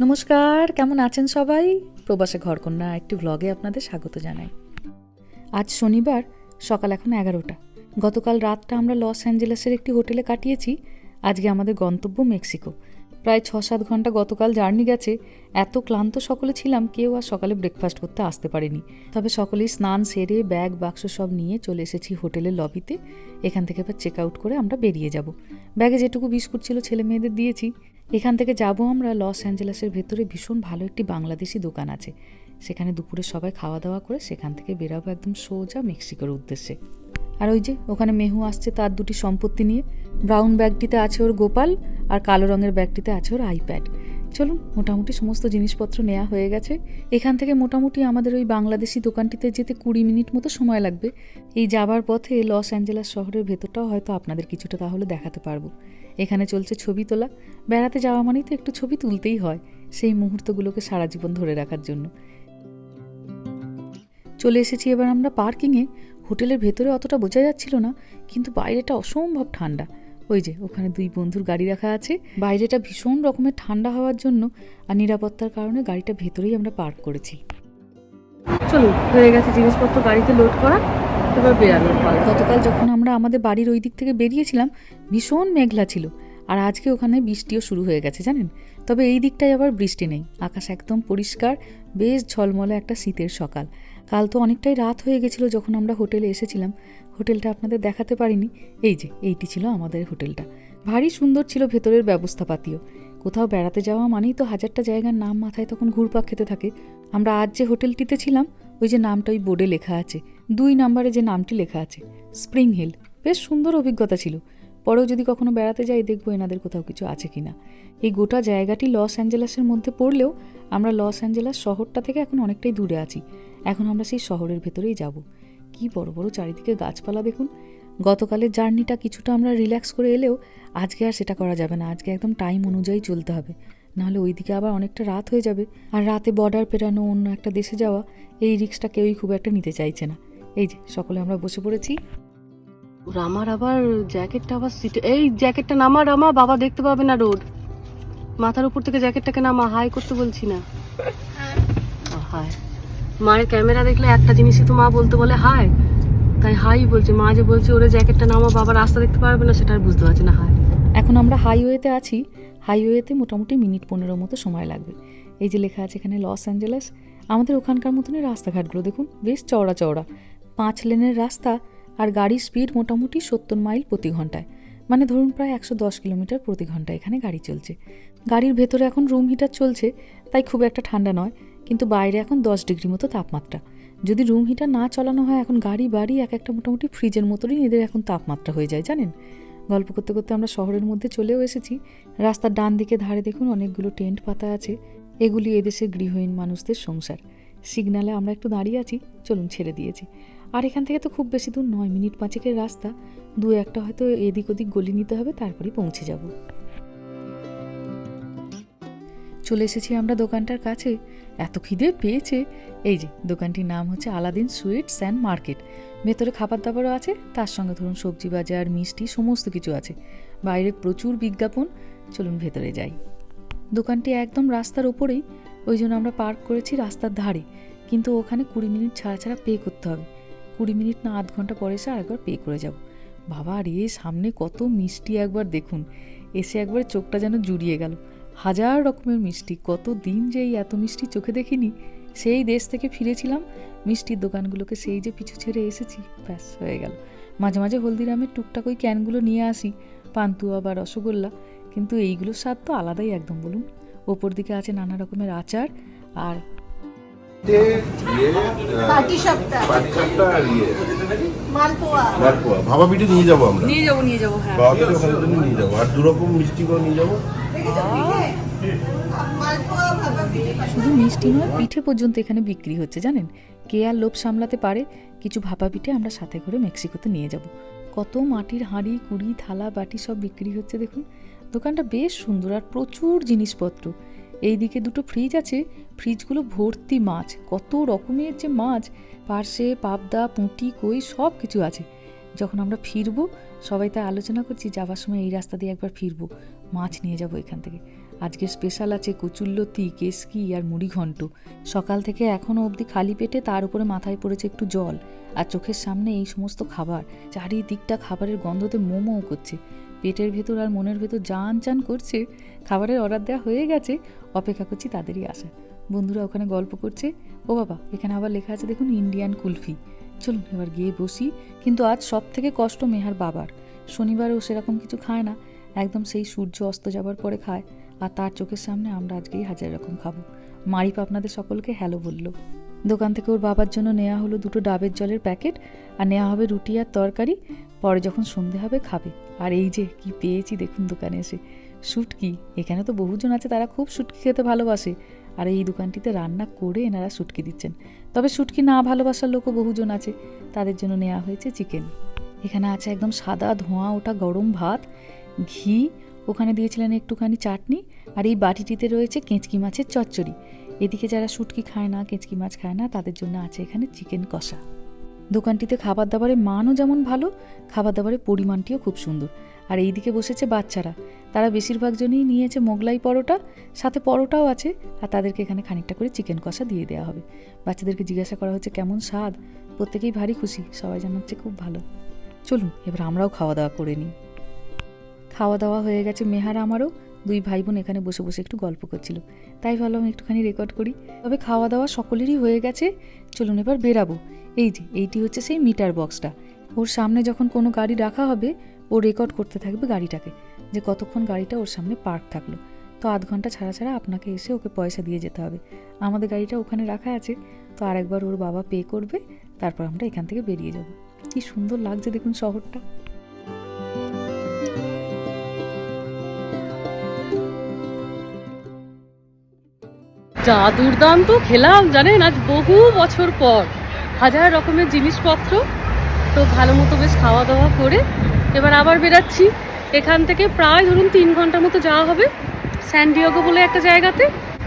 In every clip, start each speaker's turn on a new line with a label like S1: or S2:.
S1: নমস্কার, কেমন আছেন সবাই? প্রবাসে ঘরকন্যা একটি ভ্লগে আপনাদের স্বাগত জানাই। আজ শনিবার, সকাল এখন এগারোটা। গতকাল রাতটা আমরা লস অ্যাঞ্জেলেসের একটি হোটেলে কাটিয়েছি। আজকে আমাদের গন্তব্য মেক্সিকো। প্রায় ছ সাত ঘণ্টা গতকাল জার্নি গেছে। এত ক্লান্ত সকলে ছিলাম, কেউ আর সকালে ব্রেকফাস্ট করতে আসতে পারেনি। তবে সকলেই স্নান সেরে, ব্যাগ, বাক্স সব নিয়ে চলে এসেছি হোটেলের লবিতে এখান থেকে এবার চেক আউট করে আমরা বেরিয়ে যাব। ব্যাগে যেটুকু বিস্কুট ছিল ছেলে মেয়েদের দিয়েছি। এখান থেকে যাব আমরা লস অ্যাঞ্জেলেসের ভেতরে। ভীষণ ভালো একটি বাংলাদেশি দোকান আছে। সেখানে দুপুরে সবাই খাওয়া দাওয়া করে সেখান থেকে বেরাবো একদম সোজা মেক্সিকোর উদ্দেশ্যে। আর ওই যে, ওখানে মেহু আসছে তার দুটি সম্পত্তি নিয়ে। ব্রাউন ব্যাগটিতে আছে ওর গোপাল আর কালো রঙের ব্যাগটিতে আছে ওর আইপ্যাড। চলুন, মোটামুটি সমস্ত জিনিসপত্র নেওয়া হয়ে গেছে। এখান থেকে মোটামুটি আমাদের ওই বাংলাদেশি দোকানটিতে যেতে কুড়ি মিনিট মতো সময় লাগবে। এই যাবার পথে লস অ্যাঞ্জেলাস শহরের ভেতরটাও হয়তো আপনাদের কিছুটা তাহলে দেখাতে পারব। এখানে চলছে ছবি তোলা। বেড়াতে যাওয়া মানেই তো একটু ছবি তুলতেই হয় সেই মুহূর্তগুলোকে সারা জীবন ধরে রাখার জন্য। চলে এসেছি এবার আমরা পার্কিংয়ে। হোটেলের ভেতরে অতটা বোঝা যাচ্ছিল না, কিন্তু বাইরেটা অসম্ভব ঠান্ডা। ওই যে, ওখানে দুই বন্ধুর গাড়ি রাখা আছে। বাইরেটা ভীষণ রকমের ঠান্ডা হওয়ার জন্য আর নিরাপত্তার কারণে গাড়িটা ভেতরেই আমরা পার্ক করেছি। চলো হয়ে গেছে জিনিসপত্র গাড়িতে লোড করা। এবার পালা। গতকাল যখন আমরা আমাদের বাড়ির ওই দিক থেকে বেরিয়েছিলাম, ভীষণ মেঘলা ছিল আর আজকে ওখানে বৃষ্টিও শুরু হয়ে গেছে, জানেন? তবে এই দিকটায় আবার বৃষ্টি নেই। আকাশ একদম পরিষ্কার, বেশ ঝলমলে একটা শীতের সকাল। কাল তো অনেকটাই রাত হয়ে গেছিল যখন আমরা হোটেলে এসেছিলাম। হোটেলটা আপনাদের দেখাতে পারিনি। এই যে, এইটি ছিল আমাদের হোটেলটা। ভারী সুন্দর ছিল ভেতরের ব্যবস্থাপাতিও। কোথাও বেড়াতে যাওয়া মানেই তো হাজারটা জায়গার নাম মাথায় তখন ঘুরপাক খেতে থাকে। আমরা আজ যে হোটেলটিতে ছিলাম, ওই যে নামটা ওই বোর্ডে লেখা আছে। দুই নাম্বারে যে নামটি লেখা আছে, স্প্রিং হিল। বেশ সুন্দর অভিজ্ঞতা ছিল। পরেও যদি কখনো বেড়াতে যাই, দেখব এনাদের কোথাও কিছু আছে কি না এই গোটা জায়গাটি লস অ্যাঞ্জেলাসের মধ্যে পড়লেও আমরা লস অ্যাঞ্জেলাস শহরটা থেকে এখন অনেকটাই দূরে আছি। এখন আমরা সেই শহরের ভেতরেই যাব। কি বড় বড় চারিদিকে গাছপালা দেখুন। গতকালের জার্নিটা কিছুটা আমরা রিল্যাক্স করে এলেও আজকে আর সেটা করা যাবে না। আজকে একদম টাইম অনুযায়ী চলতে হবে। নাহলে ওইদিকে আবার অনেকটা রাত হয়ে যাবে। আর রাতে বর্ডার পেরানো অন্য একটা দেশে যাওয়া, এই রিক্সটা কেউই খুব একটা নিতে চাইছে না। এই যে সকলে আমরা বসে পড়েছি।
S2: ওর আমার আবার জ্যাকেটটা আবার সিটে এই জ্যাকেটটা নামা রামা বাবা দেখতে পাবে না রোড মাথার উপর থেকে জ্যাকেটটাকে নামা হাই করতে বলছি না। হাই। মায়ের ক্যামেরা দেখলে একটা জিনিসই তো মা বলতে বলে হাই। তাই হাই বলছে মা যে বলছে ওরে জ্যাকেটটা নামা বাবা রাস্তা দেখতে পারবে না সেটা আর বুঝতে পারছে না হাই।
S1: এখন আমরা হাইওয়েতে আছি। হাইওয়েতে মোটামুটি মিনিট পনেরো মতো সময় লাগবে। এই যে লেখা আছে এখানে লস অ্যাঞ্জেলাস। আমাদের ওখানকার মতনই রাস্তাঘাটগুলো দেখুন বেশ চওড়া চওড়া। পাঁচ লেনের রাস্তা আর গাড়ির স্পিড মোটামুটি সত্তর মাইল প্রতি ঘন্টায়। মানে ধরুন প্রায় একশো দশ কিলোমিটার প্রতি ঘণ্টা এখানে গাড়ি চলছে। গাড়ির ভেতরে এখন রুম হিটার চলছে, তাই খুব একটা ঠান্ডা নয়, কিন্তু বাইরে এখন দশ ডিগ্রি মতো তাপমাত্রা। যদি রুম হিটার না চালানো হয়, এখন গাড়ি বাড়ি এক একটা মোটামুটি ফ্রিজের মতনই এদের এখন তাপমাত্রা হয়ে যায়, জানেন? গল্প করতে করতে আমরা শহরের মধ্যে চলেও এসেছি। রাস্তার ডান দিকে ধারে দেখুন অনেকগুলো টেন্ট পাতা আছে। এগুলি এদেশের গৃহহীন মানুষদের সংসার। সিগনালে আমরা একটু দাঁড়িয়ে আছি, চলুন ছেড়ে দিয়েছি। আর এখান থেকে তো খুব বেশি দূর নয়, মিনিট পাঁচেকের রাস্তা। দু একটা হয়তো এদিক ওদিক গলি নিতে হবে, তারপরেই পৌঁছে যাব। চলে এসেছি আমরা দোকানটার কাছে। এত খিদে পেয়েছে। এই যে, দোকানটির নাম হচ্ছে আলাদিন সুইটস অ্যান্ড মার্কেট। ভেতরে খাবার দাবারও আছে, তার সঙ্গে ধরুন সবজি বাজার, মিষ্টি, সমস্ত কিছু আছে। বাইরে প্রচুর বিজ্ঞাপন। চলুন ভেতরে যাই। দোকানটি একদম রাস্তার ওপরেই। ওই জন্য আমরা পার্ক করেছি রাস্তার ধারে। কিন্তু ওখানে কুড়ি মিনিট ছাড়া ছাড়া পে করতে হবে। কুড়ি মিনিট না আধ ঘণ্টা পরে এসে আরেকবার পে করে যাব। বাবা রে সামনে কত মিষ্টি একবার দেখুন। এসে একবার চোখটা যেন জুড়িয়ে গেল। হাজার রকমের মিষ্টি, কত দিন যে এই এত মিষ্টি চোখে দেখিনি। সেই দেশ থেকে ফিরেছিলাম, মিষ্টির দোকানগুলোকে সেই যে পিছু ছেড়ে এসেছি, ব্যাস, হয়ে গেল। মাঝে মাঝে হলদিরামের টুকটাক ওই ক্যানগুলো নিয়ে আসি, পান্তুয়া বা রসগোল্লা, কিন্তু এইগুলোর স্বাদ তো আলাদাই একদম, বলুন। ওপর দিকে আছে নানা রকমের আচার, আর
S3: ইয়ে
S4: মালপোয়া।
S3: মালপোয়া। ভাপা পিঠে নিয়ে যাব আমরা।
S2: নিয়ে যাব নিয়ে যাব হ্যাঁ।
S3: বাবা পিঠে ওখানের জন্য নিয়ে যাব। আর দু মিষ্টি করে নিয়ে যাব।
S4: মালপোয়া ভাপা পিঠে
S1: শুধু মিষ্টি নয় পিঠে পর্যন্ত এখানে বিক্রি হচ্ছে জানেন? কে আর লোভ সামলাতে পারে? কিছু ভাপা পিঠে আমরা সাথে করে মেক্সিকোতে নিয়ে যাব। কত মাটির হাঁড়ি কুড়ি থালা বাটি সব বিক্রি হচ্ছে দেখুন। দোকানটা বেশ সুন্দর আর প্রচুর জিনিসপত্র। এইদিকে দুটো ফ্রিজ আছে। ফ্রিজগুলো ভর্তি মাছ। কত রকমের যে মাছ, পার্শে, পাবদা, পুঁটি, কই সব কিছু আছে। যখন আমরা ফিরবো, সবাই তাই আলোচনা করছি যাবার সময় এই রাস্তা দিয়ে একবার ফিরবো। মাছ নিয়ে যাব এখান থেকে। আজকে স্পেশাল আছে কচুল্লতি কেসকি আর মুড়ি ঘন্ট সকাল থেকে এখনও অবধি খালি পেটে, তার উপরে মাথায় পড়েছে একটু জল। আর চোখের সামনে এই সমস্ত খাবার। চারিদিকটা খাবারের গন্ধতে মোমো করছে। পেটের ভেতর আর মনের ভেতর জান চান করছে, খাবারের অর্ডার দেওয়া হয়ে গেছে, অপেক্ষা করছি তাদেরই আসা বন্ধুরা ওখানে গল্প করছে, ও বাবা, এখানে আবার লেখা আছে দেখুন ইন্ডিয়ান কুলফি। চলুন এবার গিয়ে বসি, কিন্তু আজ সব থেকে কষ্ট মেহার বাবার। শনিবারেও সেরকম কিছু খায় না, একদম সেই সূর্য অস্ত যাবার পরে খায়, আর তার চোখের সামনে আমরা আজকেই হাজার রকম খাব। মারিপ আপনাদের সকলকে হ্যালো বলল। দোকান থেকে ওর বাবার জন্য নেওয়া হলো দুটো ডাবের জলের প্যাকেট, আর নেওয়া হবে রুটি আর তরকারি, পরে যখন সন্ধে হবে খাবে। আর এই যে কি পেয়েছি দেখুন দোকানে এসে। শুটকি, এখানে তো বহুজন আছে, তারা খুব শুটকি খেতে ভালোবাসে। আর এই দোকানটিতে রান্না করে এনারা শুটকি দিচ্ছেন। তবে শুটকি না ভালোবাসার লোকও বহুজন আছে। তাদের জন্য নেওয়া হয়েছে চিকেন। এখানে আছে একদম সাদা ধোঁয়া ওটা গরম ভাত, ঘি, ওখানে দিয়েছিলেন একটুখানি চাটনি, আর এই বাটিটিতে রয়েছে কেঁচকি মাছের চচ্চড়ি। এদিকে যারা শুটকি খায় না, কেঁচকি মাছ খায় না, তাদের জন্য আছে এখানে চিকেন কষা। দোকানটিতে খাবার দাবারের মানও যেমন ভালো খাবার দাবারের পরিমাণটিও খুব সুন্দর। আর এইদিকে বসেছে বাচ্চারা। তারা বেশিরভাগ জনই নিয়েছে মোগলাই পরোটা, সাথে পরোটাও আছে, আর তাদেরকে এখানে খানিকটা করে চিকেন কষা দিয়ে দেওয়া হবে। বাচ্চাদেরকে জিজ্ঞাসা করা হচ্ছে, কেমন স্বাদ? প্রত্যেকেই ভারী খুশি, সবাই জানাচ্ছে খুব ভালো। চলুন, এবার আমরাও খাওয়া দাওয়া করে নিই। খাওয়া দাওয়া হয়ে গেছে মেহার আমারও দুই ভাই বোন এখানে বসে বসে একটু গল্প করছিল। তাই ভাবলাম একটুখানি রেকর্ড করি। তবে খাওয়া দাওয়া সকলেরই হয়ে গেছে। চলুন এবার বেরাবো। এই যে, এইটি হচ্ছে সেই মিটার বক্সটা ওর সামনে যখন কোনো গাড়ি রাখা হবে, ও রেকর্ড করতে থাকবে গাড়িটাকে। যে কতক্ষণ গাড়িটা ওর সামনে পার্ক থাকল। তো আধ ঘণ্টা ছাড়া ছাড়া আপনাকে এসে ওকে পয়সা দিয়ে যেতে হবে। আমাদের গাড়িটা ওখানে রাখা আছে। তো আরেকবার ওর বাবা পে করবে, তারপর আমরা এখান থেকে বেরিয়ে যাব। কি সুন্দর লাগছে দেখুন শহরটা।
S2: যা দুর্দান্ত খেলাম জানেন, আজ বহু বছর পর। হাজার রকমের জিনিসপত্র। তো ভালো মতো বেশ খাওয়া দাওয়া করে এবার আবার বেরাচ্ছি। এখান থেকে প্রায় ধরুন তিন ঘণ্টার মতো যাওয়া হবে স্যান্ডিয়াগো বলে একটা জায়গাতে।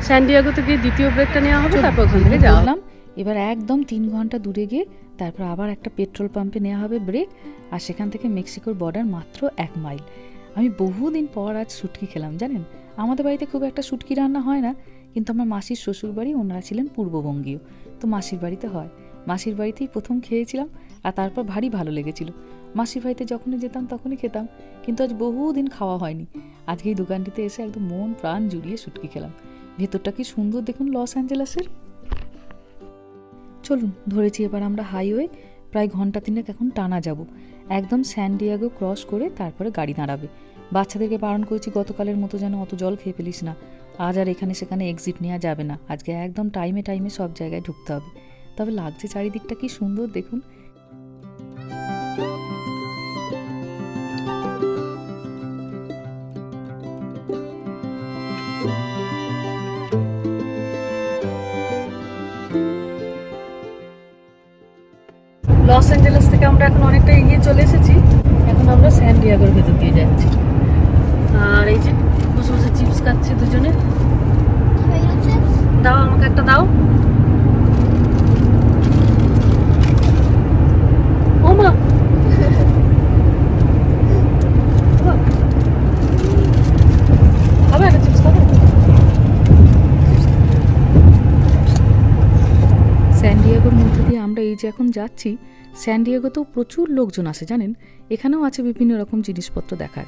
S2: স্যান্ডিয়াগোতে গিয়ে দ্বিতীয় ব্রেকটা নেওয়া হবে, তারপর ওখান থেকে যাওয়া
S1: এবার একদম তিন ঘণ্টা দূরে গিয়ে তারপর আবার একটা পেট্রোল পাম্পে নেওয়া হবে ব্রেক, আর সেখান থেকে মেক্সিকোর বর্ডার মাত্র এক মাইল। আমি বহুদিন পর আজ শুটকি খেলাম, জানেন? আমাদের বাড়িতে খুব একটা শুটকি রান্না হয় না। কিন্তু আমার মাসির শ্বশুর বাড়ি ওনারা ছিলেন পূর্ববঙ্গীয়। তো মাসির বাড়িতে হয়। মাসির বাড়িতেই প্রথম খেয়েছিলাম আর তারপর ভারী ভালো লেগেছিল। মাসির বাড়িতে যখনই যেতাম তখনই খেতাম, কিন্তু আজ বহুদিন খাওয়া হয়নি। আজকে এই দোকানটিতে এসে একদম মন প্রাণ জুড়িয়ে শুটকি খেলাম। ভেতরটা কি সুন্দর দেখুন লস অ্যাঞ্জেলাসের। চলুন, ধরেছি এবার আমরা হাইওয়ে, প্রায় ঘণ্টা তিনেক এখন টানা যাব। একদম স্যান্ডিয়াগো ক্রস করে তারপরে গাড়ি দাঁড়াবে। বাচ্চাদেরকে বারণ করেছি, গতকালের মতো যেন অত জল খেয়ে ফেলিস না। আজ আর এখানে সেখানে এক্সিট নেওয়া যাবে না। আজকে একদম টাইমে টাইমে সব জায়গায় ঢুকতে হবে। তবে লাগছে চারিদিকটা কি সুন্দর দেখুন। লস অ্যাঞ্জেলেস থেকে আমরা এখন অনেকটা এগিয়ে চলে এসেছি। এখন আমরা স্যান্ডিয়াগোর ভেতর দিয়ে যাচ্ছি।
S2: আর এই যে বসে বসে চিপস খাচ্ছে দুজনে। দাও আমাকে একটা দাও। ও মা খাবে একটা চিপস খাবে
S1: স্যান্ডিয়াগোর মধ্যে দিয়ে আমরা এই যে এখন যাচ্ছি স্যান্ডিয়াগোতেও প্রচুর লোকজন আসে, জানেন? এখানেও আছে বিভিন্ন রকম জিনিসপত্র দেখার।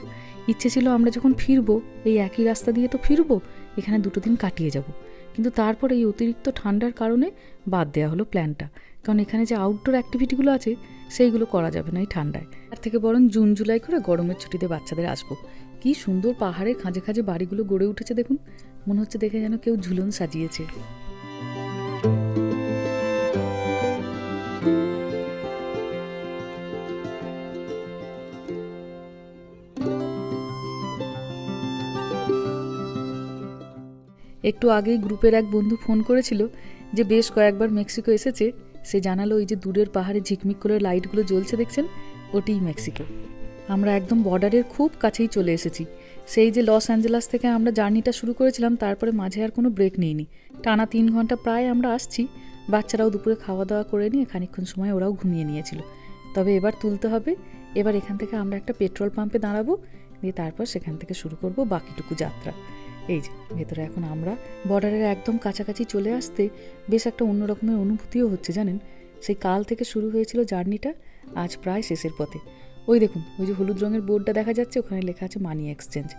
S1: ইচ্ছে ছিল আমরা যখন ফিরবো, এই একই রাস্তা দিয়ে তো ফিরবো, এখানে দুটো দিন কাটিয়ে যাব। কিন্তু তারপর এই অতিরিক্ত ঠান্ডার কারণে বাদ দেওয়া হলো প্ল্যানটা কারণ এখানে যে আউটডোর অ্যাক্টিভিটিগুলো আছে, সেইগুলো করা যাবে না এই ঠান্ডায়। তার থেকে বরং জুন, জুলাই করে গরমের ছুটিতে বাচ্চাদের আসব। কি সুন্দর পাহাড়ের খাঁজে খাঁজে বাড়িগুলো গড়ে উঠেছে দেখুন। মনে হচ্ছে দেখে যেন কেউ ঝুলন সাজিয়েছে। একটু আগেই গ্রুপের এক বন্ধু ফোন করেছিল যে বেশ কয়েকবার মেক্সিকো এসেছে। সে জানালো ওই যে দূরের পাহাড়ে ঝিকমিক করে লাইটগুলো জ্বলছে দেখছেন? ওটিই মেক্সিকো। আমরা একদম বর্ডারের খুব কাছেই চলে এসেছি। সেই যে লস অ্যাঞ্জেলাস থেকে আমরা জার্নিটা শুরু করেছিলাম, তারপরে মাঝে আর কোনো ব্রেক নিইনি। টানা তিন ঘণ্টা প্রায় আমরা আসছি। বাচ্চারাও দুপুরে খাওয়া দাওয়া করে নিয়ে খানিক্ষণ সময় ওরাও ঘুমিয়ে নিয়েছিল। তবে এবার তুলতে হবে। এবার এখান থেকে আমরা একটা পেট্রোল পাম্পে দাঁড়াবো। দিয়ে তারপর সেখান থেকে শুরু করব বাকিটুকু যাত্রা। এই যে, ভেতরে এখন আমরা বর্ডারের একদম কাছাকাছি চলে আসতে বেশ একটা অন্য রকমের অনুভূতিও হচ্ছে, জানেন? সেই কাল থেকে শুরু হয়েছিল জার্নিটা, আজ প্রায় শেষের পথে। ওই দেখুন, ওই যে হলুদ রঙের বোর্ডটা দেখা যাচ্ছে, ওখানে লেখা আছে মানি এক্সচেঞ্জ।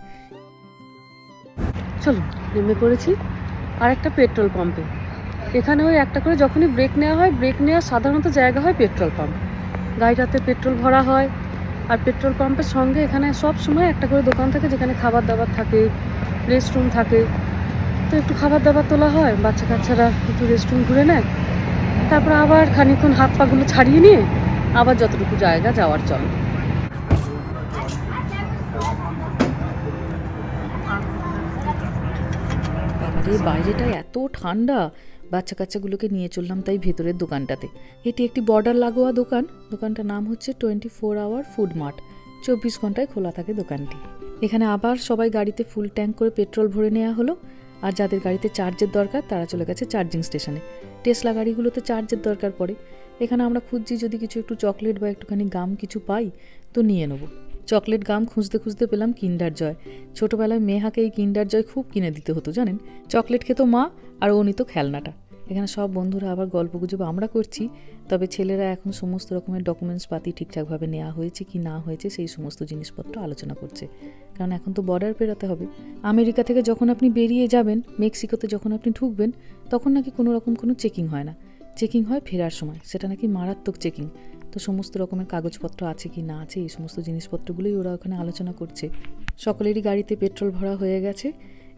S2: চলুন, নেমে পড়েছি আর একটা পেট্রোল পাম্পে। এখানে ওই একটা করে যখনই ব্রেক নেওয়া হয়, ব্রেক নেওয়ার সাধারণত জায়গা হয় পেট্রোল পাম্প। গাড়িটাতে পেট্রোল ভরা হয়, আর পেট্রোল পাম্পের সঙ্গে এখানে সব সময় একটা করে দোকান থাকে, যেখানে খাবার দাবার থাকে রেস্টরুম থাকে। তো একটু খাবার দাবার তোলা হয় বাচ্চা কাচ্চারা একটু রেস্টরুম ঘুরে নেয়। তারপর আবার খানিকক্ষণ হাত পাগুলো ছাড়িয়ে নিয়ে আবার যতটুকু জায়গা যাওয়ার চল।
S1: বাবারে বাইরেটা এত ঠান্ডা। বাচ্চা কাচ্চাগুলোকে নিয়ে চললাম তাই ভেতরের দোকানটাতে। এটি একটি বর্ডার লাগোয়া দোকান। দোকানটার নাম হচ্ছে twenty four hour food mart. চব্বিশ ঘন্টায় খোলা থাকে দোকানটি। এখানে আবার সবাই গাড়িতে ফুল ট্যাঙ্ক করে পেট্রোল ভরে নেওয়া হলো। আর যাদের গাড়িতে চার্জের দরকার, তারা চলে গেছে চার্জিং স্টেশনে। টেসলা গাড়িগুলোতে চার্জের দরকার পড়ে। এখানে আমরা খুঁজছি যদি কিছু একটু চকলেট বা একটুখানি গাম কিছু পাই, তো নিয়ে নেব। চকলেট গাম খুঁজতে খুঁজতে পেলাম কিন্ডার জয়। ছোটবেলায় মেহাকে এই কিন্ডার জয় খুব কিনে দিতে হতো, জানেন? চকলেট খেত মা, আর ও নিত খেলনাটা। এখানে সব বন্ধুরা আবার গল্প গুজব আমরা করছি, তবে ছেলেরা এখন সমস্ত রকমের ডকুমেন্টস পাতি ঠিকঠাকভাবে নেওয়া হয়েছে কি না হয়েছে সেই সমস্ত জিনিসপত্র আলোচনা করছে। কারণ এখন তো বর্ডার পেরোতে হবে। আমেরিকা থেকে যখন আপনি বেরিয়ে যাবেন, মেক্সিকোতে যখন আপনি ঢুকবেন, তখন নাকি কোনো রকম কোনো চেকিং হয় না। চেকিং হয় ফেরার সময়। সেটা নাকি মারাত্মক চেকিং তো সমস্ত রকমের কাগজপত্র আছে কি না আছে, এই সমস্ত জিনিসপত্রগুলোই ওরা ওখানে আলোচনা করছে। সকলেরই গাড়িতে পেট্রোল ভরা হয়ে গেছে।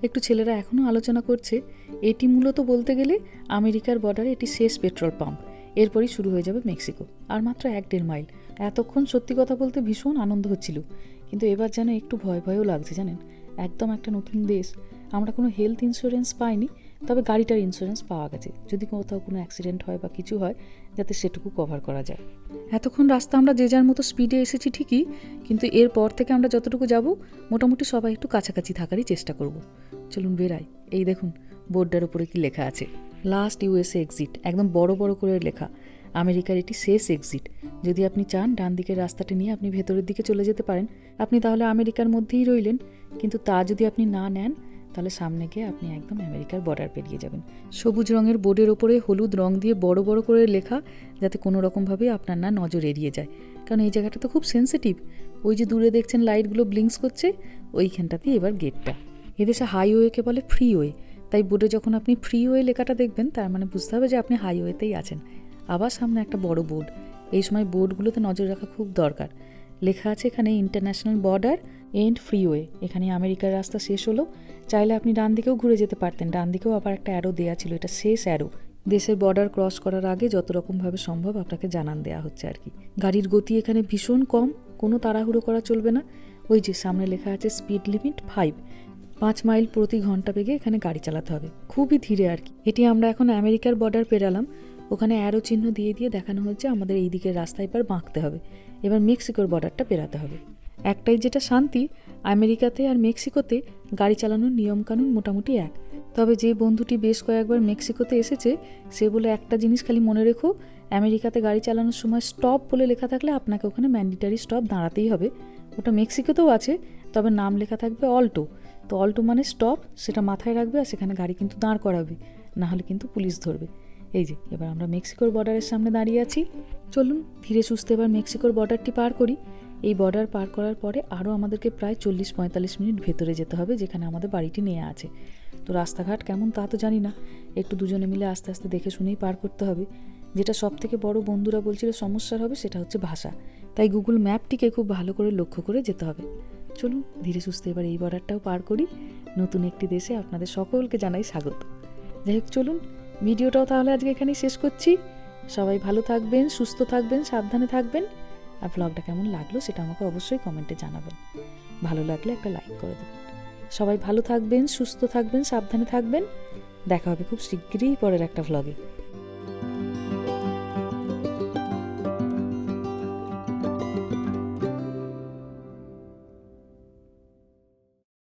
S1: একটু ছেলেরা এখনও আলোচনা করছে, এটি মূলত বলতে গেলে আমেরিকার বর্ডারে এটি শেষ পেট্রোল পাম্প। এরপরই শুরু হয়ে যাবে মেক্সিকো, আর মাত্র এক দেড় মাইল। এতক্ষণ সত্যি কথা বলতে ভীষণ আনন্দ হচ্ছিল, কিন্তু এবার যেন একটু ভয় ভয়ও লাগছে জানেন। একদম একটা নতুন দেশ, আমরা কোনো হেলথ ইন্স্যুরেন্স পাইনি, তবে গাড়িটার ইন্স্যুরেন্স পাওয়া গেছে। যদি কোথাও কোনো অ্যাক্সিডেন্ট হয় বা কিছু হয়, যাতে সেটুকু কভার করা যায়। এতক্ষণ রাস্তা আমরা যে যার মতো স্পিডে এসেছি ঠিকই, কিন্তু এরপর থেকে আমরা যতটুকু যাব, মোটামুটি সবাই একটু কাছাকাছি থাকারই চেষ্টা করব। চলুন বেরাই। এই দেখুন বোর্ডটার উপরে কি লেখা আছে। লাস্ট ইউএসএ এক্সিট একদম বড় বড় করে লেখা। আমেরিকার এটি শেষ এক্সিট যদি আপনি চান ডান দিকের রাস্তাটি নিয়ে আপনি ভেতরের দিকে চলে যেতে পারেন, আপনি তাহলে আমেরিকার মধ্যেই রইলেন। কিন্তু তা যদি আপনি না নেন, তাহলে সামনে গিয়ে আপনি একদম আমেরিকার বর্ডার পেরিয়ে যাবেন। সবুজ রঙের বোর্ডের ওপরে হলুদ রং দিয়ে বড় বড় করে লেখা, যাতে কোনো রকমভাবেই আপনার না নজর এড়িয়ে যায়। কারণ এই জায়গাটা তো খুব সেন্সিটিভ ওই যে দূরে দেখছেন লাইটগুলো ব্লিঙ্কস করছে, ওইখানটাতেই এবার গেটটা এদেশে হাইওয়েকে বলে ফ্রিওয়ে তাই বোর্ডে যখন আপনি ফ্রিওয়ে লেখাটা দেখবেন, তার মানে বুঝতে হবে যে আপনি হাইওয়েতেই আছেন। আবার সামনে একটা বড় বোর্ড। এই সময় বোর্ডগুলোতে নজর রাখা খুব দরকার। লেখা আছে এখানে ইন্টারন্যাশনাল বর্ডার এন্ড ফ্রিওয়ে এখানে আমেরিকার রাস্তা শেষ হলো। চাইলে আপনি ডান দিকেও ঘুরে যেতে পারতেন। ডান দিকেও আবার একটা অ্যারো দেওয়া ছিল। এটা শেষ অ্যারো দেশের বর্ডার ক্রস করার আগে যত রকমভাবে সম্ভব আপনাকে জানান দেওয়া হচ্ছে আর কি। গাড়ির গতি এখানে ভীষণ কম। কোনো তাড়াহুড়ো করা চলবে না। ওই যে সামনে লেখা আছে স্পিড লিমিট ফাইভ পাঁচ মাইল প্রতি ঘণ্টা বেগে এখানে গাড়ি চালাতে হবে। খুবই ধীরে আর কি। এটি আমরা এখন আমেরিকার বর্ডার পেরালাম। ওখানে অ্যারো চিহ্ন দিয়ে দিয়ে দেখানো হচ্ছে আমাদের এই দিকের রাস্তায় এবার বাঁকতে হবে। এবার মেক্সিকোর বর্ডারটা পেরাতে হবে। একটাই যেটা শান্তি, আমেরিকাতে আর মেক্সিকোতে গাড়ি চালানোর নিয়মকানুন মোটামুটি এক। তবে যে বন্ধুটি বেশ কয়েকবার মেক্সিকোতে এসেছে, সে বলে একটা জিনিস খালি মনে রেখো, আমেরিকাতে গাড়ি চালানোর সময় স্টপ বলে লেখা থাকলে আপনাকে ওখানে ম্যান্ডেটারি স্টপ দাঁড়াতেই হবে। ওটা মেক্সিকোতেও আছে, তবে নাম লেখা থাকবে অল্টো তো অল্টো মানে স্টপ সেটা মাথায় রাখবে আর সেখানে গাড়ি কিন্তু দাঁড় করাবে, না হলে কিন্তু পুলিশ ধরবে। এই যে, এবার আমরা মেক্সিকোর বর্ডারের সামনে দাঁড়িয়ে আছি। চলুন ধীরে সুস্থে এবার মেক্সিকোর বর্ডারটি পার করি। এই বর্ডার পার করার পরে আরও আমাদেরকে প্রায় চল্লিশ পঁয়তাল্লিশ মিনিট ভেতরে যেতে হবে, যেখানে আমাদের বাড়িটি নেওয়া আছে। তো রাস্তাঘাট কেমন তা তো জানি না, একটু দুজনে মিলে আস্তে আস্তে দেখে শুনেই পার করতে হবে। যেটা সব থেকে বড় বন্ধুরা বলছিল, সমস্যার হবে সেটা হচ্ছে ভাষা। তাই গুগল ম্যাপটিকে খুব ভালো করে লক্ষ্য করে যেতে হবে। চলুন, ধীরে সুস্থে এবার এই বর্ডারটাও পার করি। নতুন একটি দেশে আপনাদের সকলকে জানাই স্বাগত। যাই হোক, চলুন, ভিডিওটাও তাহলে আজকে এখানেই শেষ করছি। সবাই ভালো থাকবেন, সুস্থ থাকবেন, সাবধানে থাকবেন। আর ব্লগটা কেমন লাগল সেটা আমাকে অবশ্যই কমেন্টে জানাবেন। ভালো লাগলে একটা লাইক করে দেবেন। সবাই ভালো থাকবেন, সুস্থ থাকবেন, সাবধানে থাকবেন। দেখা হবে খুব শীঘ্রই পরের একটা ভ্লগে